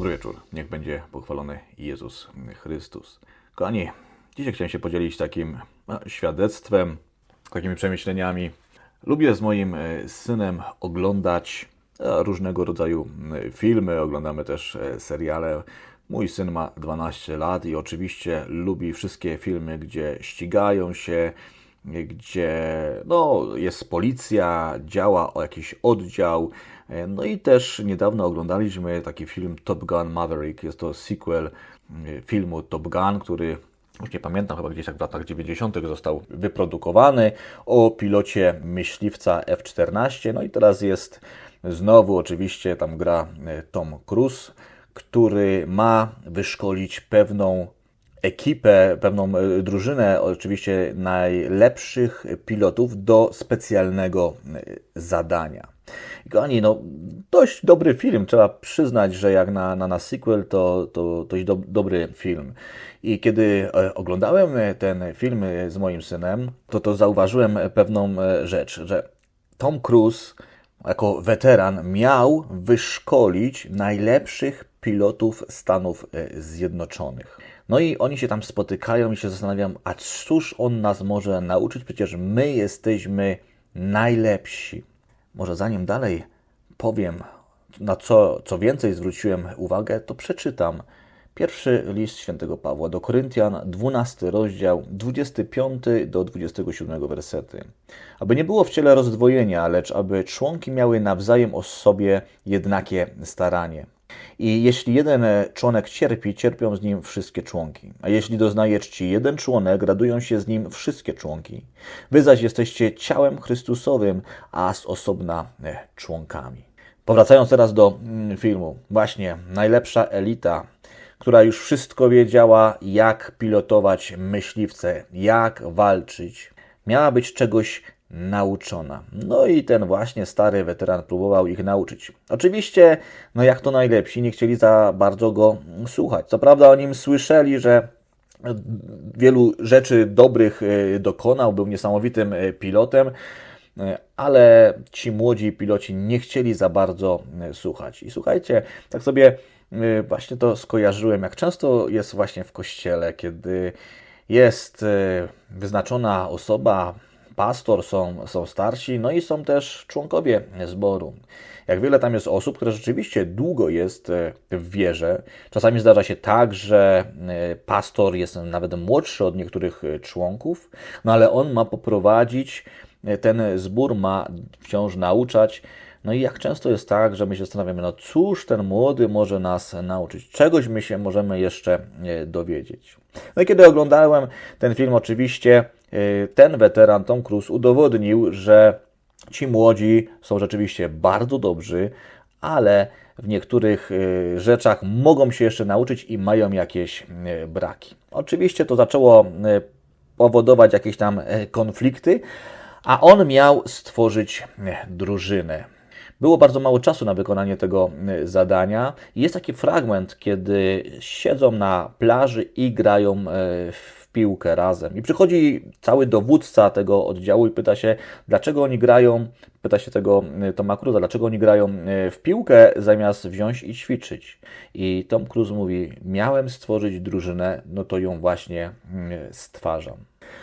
Dobry wieczór. Niech będzie pochwalony Jezus Chrystus. Kochani, dzisiaj chciałem się podzielić takim no, świadectwem, takimi przemyśleniami. Lubię z moim e, synem oglądać e, różnego rodzaju filmy, oglądamy też e, seriale. Mój syn ma 12 lat i oczywiście lubi wszystkie filmy, gdzie ścigają się, gdzie no, jest policja, działa jakiś oddział. No i też niedawno oglądaliśmy taki film Top Gun Maverick. Jest to sequel e, filmu Top Gun, który już nie pamiętam, chyba gdzieś tak w latach 90. został wyprodukowany o pilocie myśliwca F-14. No i teraz jest znowu oczywiście tam gra e, Tom Cruise, który ma wyszkolić pewną ekipę, pewną e, drużynę, oczywiście najlepszych pilotów do specjalnego e, zadania. Kochani, no dość dobry film, trzeba przyznać, że jak na, na, na sequel to, to dość do, dobry film. I kiedy e, oglądałem ten film z moim synem, to to zauważyłem pewną rzecz, że Tom Cruise jako weteran miał wyszkolić najlepszych pilotów Stanów Zjednoczonych. No i oni się tam spotykają i się zastanawiam, a cóż on nas może nauczyć? Przecież my jesteśmy najlepsi. Może zanim dalej powiem, na co, co więcej zwróciłem uwagę, to przeczytam. Pierwszy list świętego Pawła do Koryntian, 12 rozdział, 25 do 27 wersety. Aby nie było w ciele rozdwojenia, lecz aby członki miały nawzajem o sobie jednakie staranie. I jeśli jeden członek cierpi, cierpią z nim wszystkie członki. A jeśli doznaje czci jeden członek, radują się z nim wszystkie członki. Wy zaś jesteście ciałem Chrystusowym, a z osobna e, członkami. Powracając teraz do mm, filmu, właśnie najlepsza elita, która już wszystko wiedziała, jak pilotować myśliwce, jak walczyć, miała być czegoś nauczona. No i ten właśnie stary weteran próbował ich nauczyć. Oczywiście, no jak to najlepsi, nie chcieli za bardzo go słuchać. Co prawda o nim słyszeli, że wielu rzeczy dobrych e, dokonał, był niesamowitym e, pilotem, e, ale ci młodzi piloci nie chcieli za bardzo słuchać. I słuchajcie, tak sobie właśnie to skojarzyłem, jak często jest właśnie w kościele, kiedy jest wyznaczona osoba, pastor, są, są starsi, no i są też członkowie zboru. Jak wiele tam jest osób, które rzeczywiście długo jest e, w wierze. Czasami zdarza się tak, że e, pastor jest nawet młodszy od niektórych e, członków, no ale on ma poprowadzić ten zbór, ma wciąż nauczać. No i jak często jest tak, że my się zastanawiamy, no cóż ten młody może nas nauczyć, czegoś my się możemy jeszcze dowiedzieć. No i kiedy oglądałem ten film, oczywiście ten weteran Tom Cruise udowodnił, że ci młodzi są rzeczywiście bardzo dobrzy, ale w niektórych e, rzeczach mogą się jeszcze nauczyć i mają jakieś e, braki. Oczywiście to zaczęło powodować jakieś tam konflikty, a on miał stworzyć drużynę. Było bardzo mało czasu na wykonanie tego zadania. Jest taki fragment, kiedy siedzą na plaży i grają w piłkę razem. I przychodzi cały dowódca tego oddziału i pyta się, dlaczego oni grają, pyta się tego e, Toma Cruza, dlaczego oni grają e, w piłkę zamiast wziąć i ćwiczyć. I Tom Cruise mówi, miałem stworzyć drużynę, no to ją właśnie mm, stwarzam.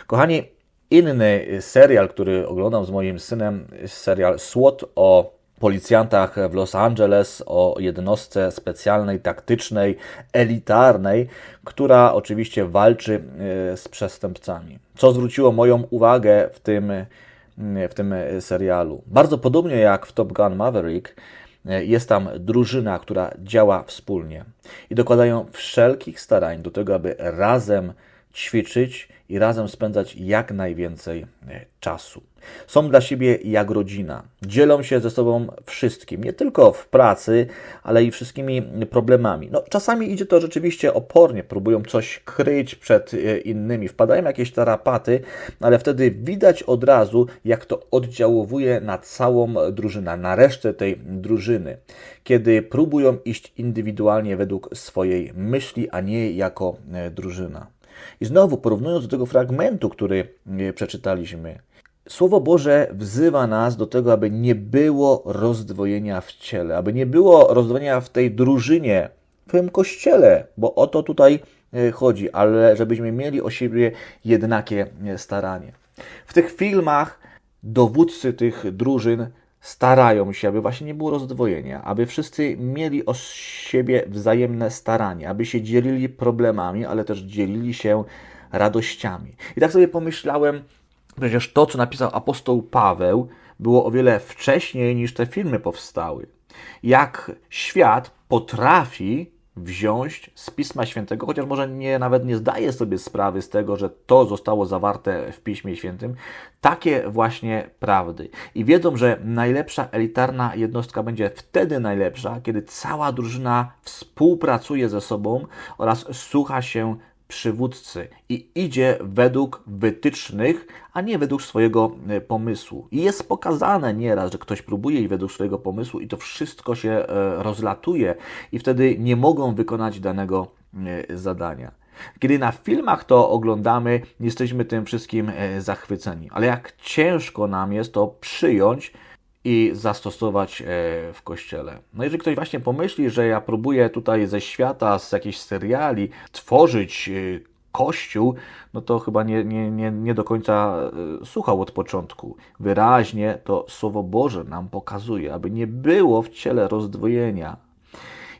Kochani, inny serial, który oglądam z moim synem, serial SWAT o policjantach w Los Angeles, o jednostce specjalnej, taktycznej, elitarnej, która oczywiście walczy e, z przestępcami. Co zwróciło moją uwagę w tym, e, w tym serialu? Bardzo podobnie jak w Top Gun Maverick, e, jest tam drużyna, która działa wspólnie i dokładają wszelkich starań do tego, aby razem ćwiczyć i razem spędzać jak najwięcej e, czasu. Są dla siebie jak rodzina. Dzielą się ze sobą wszystkim, nie tylko w pracy, ale i wszystkimi problemami. No, czasami idzie to rzeczywiście opornie, próbują coś kryć przed e, innymi, wpadają jakieś tarapaty, ale wtedy widać od razu, jak to oddziałuje na całą drużynę, na resztę tej drużyny, kiedy próbują iść indywidualnie według swojej myśli, a nie jako e, drużyna. I znowu porównując do tego fragmentu, który e, przeczytaliśmy, Słowo Boże wzywa nas do tego, aby nie było rozdwojenia w ciele, aby nie było rozdwojenia w tej drużynie w tym kościele, bo o to tutaj e, chodzi, ale żebyśmy mieli o siebie jednakie e, staranie. W tych filmach dowódcy tych drużyn starają się, aby właśnie nie było rozdwojenia, aby wszyscy mieli o siebie wzajemne staranie, aby się dzielili problemami, ale też dzielili się radościami. I tak sobie pomyślałem, przecież to, co napisał apostoł Paweł, było o wiele wcześniej niż te filmy powstały. Jak świat potrafi wziąć z Pisma Świętego, chociaż może nie, nawet nie zdaje sobie sprawy z tego, że to zostało zawarte w Piśmie Świętym, takie właśnie prawdy. I wiedzą, że najlepsza elitarna jednostka będzie wtedy najlepsza, kiedy cała drużyna współpracuje ze sobą oraz słucha się przywódcy i idzie według wytycznych, a nie według swojego e, pomysłu. I jest pokazane nieraz, że ktoś próbuje iść według swojego pomysłu i to wszystko się e, rozlatuje i wtedy nie mogą wykonać danego e, zadania. Kiedy na filmach to oglądamy, jesteśmy tym wszystkim zachwyceni, ale jak ciężko nam jest to przyjąć, i zastosować e, w kościele. No jeżeli ktoś właśnie pomyśli, że ja próbuję tutaj ze świata, z jakichś seriali tworzyć e, kościół, no to chyba nie, nie, nie, nie do końca e, słuchał od początku. Wyraźnie to Słowo Boże nam pokazuje, aby nie było w ciele rozdwojenia.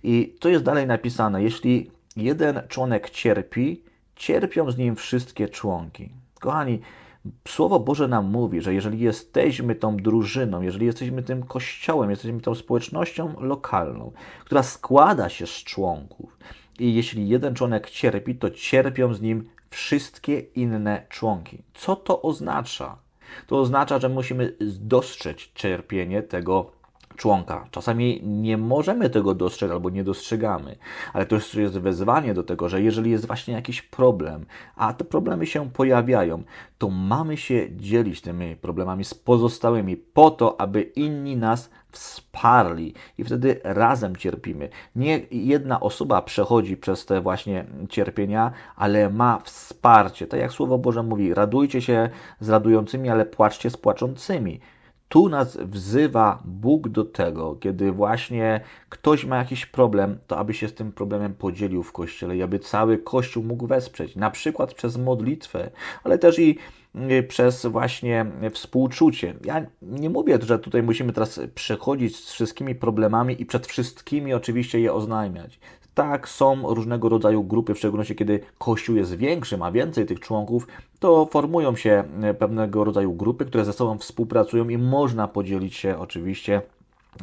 I to jest dalej napisane, jeśli jeden członek cierpi, cierpią z nim wszystkie członki. Kochani, Słowo Boże nam mówi, że jeżeli jesteśmy tą drużyną, jeżeli jesteśmy tym kościołem, jesteśmy tą społecznością lokalną, która składa się z członków, i jeśli jeden członek cierpi, to cierpią z nim wszystkie inne członki. Co to oznacza? To oznacza, że musimy dostrzec cierpienie tego członka. Czasami nie możemy tego dostrzec albo nie dostrzegamy, ale to jest wezwanie do tego, że jeżeli jest właśnie jakiś problem, a te problemy się pojawiają, to mamy się dzielić tymi problemami z pozostałymi po to, aby inni nas wsparli i wtedy razem cierpimy. Nie jedna osoba przechodzi przez te właśnie cierpienia, ale ma wsparcie. Tak jak Słowo Boże mówi, radujcie się z radującymi, ale płaczcie z płaczącymi. Tu nas wzywa Bóg do tego, kiedy właśnie ktoś ma jakiś problem, to aby się z tym problemem podzielił w kościele i aby cały kościół mógł wesprzeć, na przykład przez modlitwę, ale też i y, przez właśnie współczucie. Ja nie mówię, że tutaj musimy teraz przechodzić z wszystkimi problemami i przed wszystkimi oczywiście je oznajmiać. Tak, są różnego rodzaju grupy, w szczególności kiedy Kościół jest większy, ma więcej tych członków, to formują się e, pewnego rodzaju grupy, które ze sobą współpracują i można podzielić się oczywiście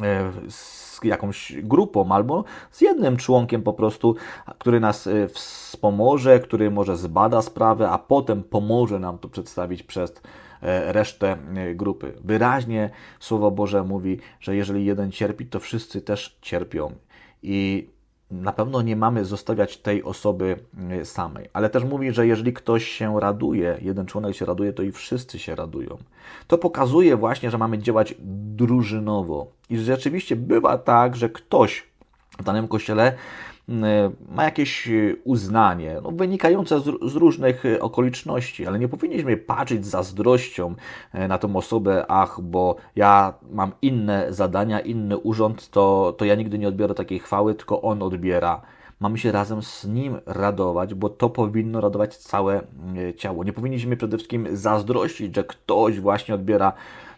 e, z jakąś grupą albo z jednym członkiem po prostu, który nas e, wspomoże, który może zbada sprawę, a potem pomoże nam to przedstawić przez resztę grupy. Wyraźnie Słowo Boże mówi, że jeżeli jeden cierpi, to wszyscy też cierpią. I na pewno nie mamy zostawiać tej osoby y, samej, ale też mówi, że jeżeli ktoś się raduje, jeden członek się raduje, to i wszyscy się radują. To pokazuje właśnie, że mamy działać drużynowo i rzeczywiście bywa tak, że ktoś w danym kościele ma jakieś e, uznanie, no, wynikające z, z, różnych e, okoliczności, ale nie powinniśmy patrzeć zazdrością na tą osobę, ach, bo ja mam inne zadania, inny urząd, to, to ja nigdy nie odbiorę takiej chwały, tylko on odbiera. Mamy się razem z nim radować, bo to powinno radować całe ciało. Nie powinniśmy przede wszystkim zazdrościć, że ktoś właśnie odbiera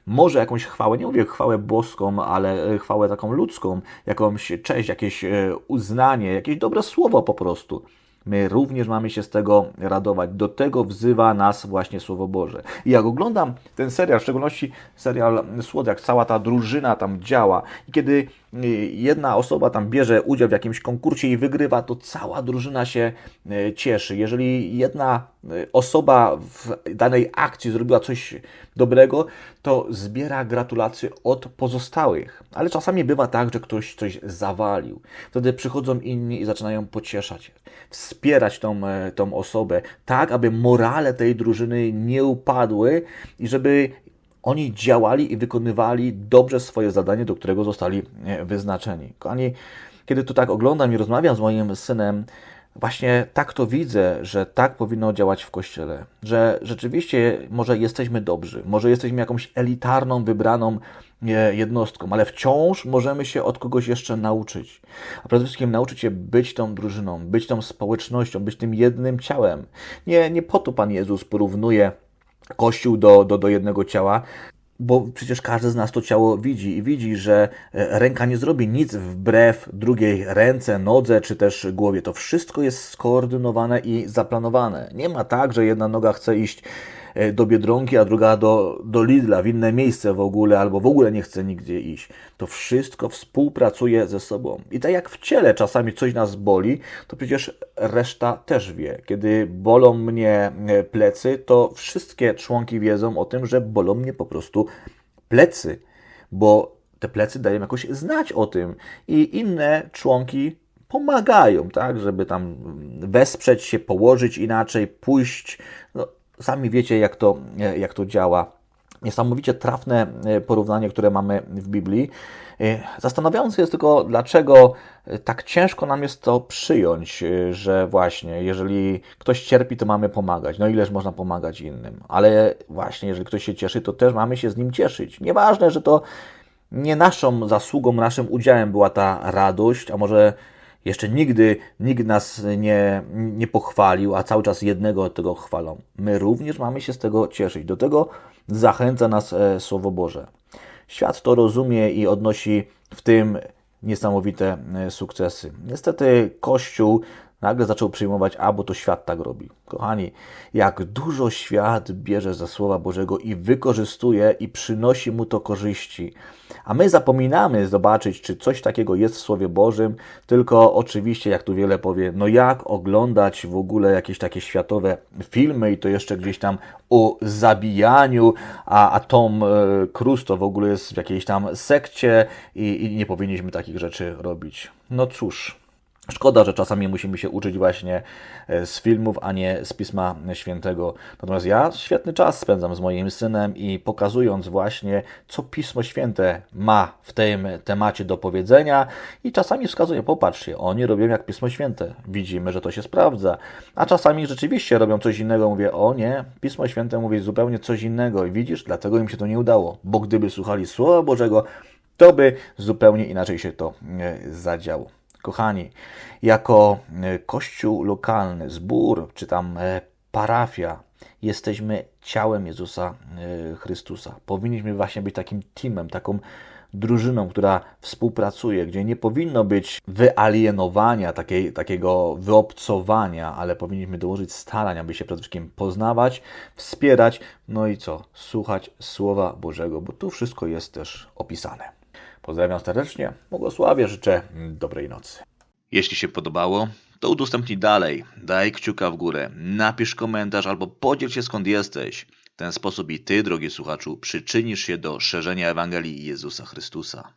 może jakąś chwałę, nie mówię chwałę boską, ale e, chwałę taką ludzką, jakąś cześć, jakieś e, uznanie, jakieś dobre słowo po prostu. My również mamy się z tego radować. Do tego wzywa nas właśnie Słowo Boże. I jak oglądam ten serial, w szczególności serial Słodek, cała ta drużyna tam działa i kiedy y, jedna osoba tam bierze udział w jakimś konkursie i wygrywa, to cała drużyna się y, cieszy. Jeżeli jedna y, osoba w danej akcji zrobiła coś dobrego, to zbiera gratulacje od pozostałych. Ale czasami bywa tak, że ktoś coś zawalił. Wtedy przychodzą inni i zaczynają pocieszać, tą, e, tą osobę, tak aby morale tej drużyny nie upadły i żeby oni działali i wykonywali dobrze swoje zadanie, do którego zostali e, wyznaczeni. Kochani, kiedy tu tak oglądam i rozmawiam z moim synem, Właśnie tak to widzę, że tak powinno działać w Kościele. Że rzeczywiście może jesteśmy dobrzy, może jesteśmy jakąś elitarną, wybraną e, jednostką, ale wciąż możemy się od kogoś jeszcze nauczyć. A przede wszystkim nauczyć się być tą drużyną, być tą społecznością, być tym jednym ciałem. Nie, nie po to Pan Jezus porównuje Kościół do, do, do jednego ciała, bo przecież każdy z nas to ciało widzi i widzi, że e, ręka nie zrobi nic wbrew drugiej ręce, nodze czy też głowie. To wszystko jest skoordynowane i zaplanowane. Nie ma tak, że jedna noga chce iść do Biedronki, a druga do, do Lidla, w inne miejsce w ogóle, albo w ogóle nie chce nigdzie iść. To wszystko współpracuje ze sobą. I tak jak w ciele czasami coś nas boli, to przecież reszta też wie. Kiedy bolą mnie e, plecy, to wszystkie członki wiedzą o tym, że bolą mnie po prostu plecy, bo te plecy dają jakoś znać o tym i inne członki pomagają, tak, żeby tam wesprzeć się, położyć inaczej, pójść. No, Sami wiecie, jak to, jak to działa. Niesamowicie trafne e, porównanie, które mamy w Biblii. E, zastanawiające jest tylko, dlaczego tak ciężko nam jest to przyjąć, e, że właśnie, jeżeli ktoś cierpi, to mamy pomagać. No ileż można pomagać innym, ale właśnie, jeżeli ktoś się cieszy, to też mamy się z nim cieszyć. Nieważne, że to nie naszą zasługą, naszym udziałem była ta radość, a może jeszcze nigdy nikt nas nie, nie pochwalił, a cały czas jednego tego chwalą. My również mamy się z tego cieszyć. Do tego zachęca nas e, Słowo Boże. Świat to rozumie i odnosi w tym niesamowite e, sukcesy. Niestety Kościół nagle zaczął przyjmować, a bo to świat tak robi. Kochani, jak dużo świat bierze ze Słowa Bożego i wykorzystuje i przynosi mu to korzyści. A my zapominamy zobaczyć, czy coś takiego jest w Słowie Bożym, tylko oczywiście, jak tu wiele powie, no jak oglądać w ogóle jakieś takie światowe filmy i to jeszcze gdzieś tam o zabijaniu, a, a Tom e, Cruise to w ogóle jest w jakiejś tam sekcie i, i nie powinniśmy takich rzeczy robić. No cóż. Szkoda, że czasami musimy się uczyć właśnie e, z filmów, a nie z Pisma Świętego. Natomiast ja świetny czas spędzam z moim synem i pokazując właśnie, co Pismo Święte ma w tym temacie do powiedzenia i czasami wskazuję, popatrzcie, oni robią jak Pismo Święte. Widzimy, że to się sprawdza. A czasami rzeczywiście robią coś innego. Mówię, o nie, Pismo Święte mówi zupełnie coś innego i widzisz, dlatego im się to nie udało. Bo gdyby słuchali Słowa Bożego, to by zupełnie inaczej się to e, zadziało. Kochani, jako e, kościół lokalny, zbór czy tam e, parafia, jesteśmy ciałem Jezusa e, Chrystusa. Powinniśmy właśnie być takim teamem, taką drużyną, która współpracuje, gdzie nie powinno być wyalienowania, takiej, takiego wyobcowania, ale powinniśmy dołożyć starań, aby się przede wszystkim poznawać, wspierać, no i co? Słuchać Słowa Bożego, bo tu wszystko jest też opisane. Pozdrawiam serdecznie, błogosławię, życzę dobrej nocy. Jeśli się podobało, to udostępnij dalej, daj kciuka w górę, napisz komentarz albo podziel się skąd jesteś. W ten sposób i Ty, drogi słuchaczu, przyczynisz się do szerzenia Ewangelii Jezusa Chrystusa.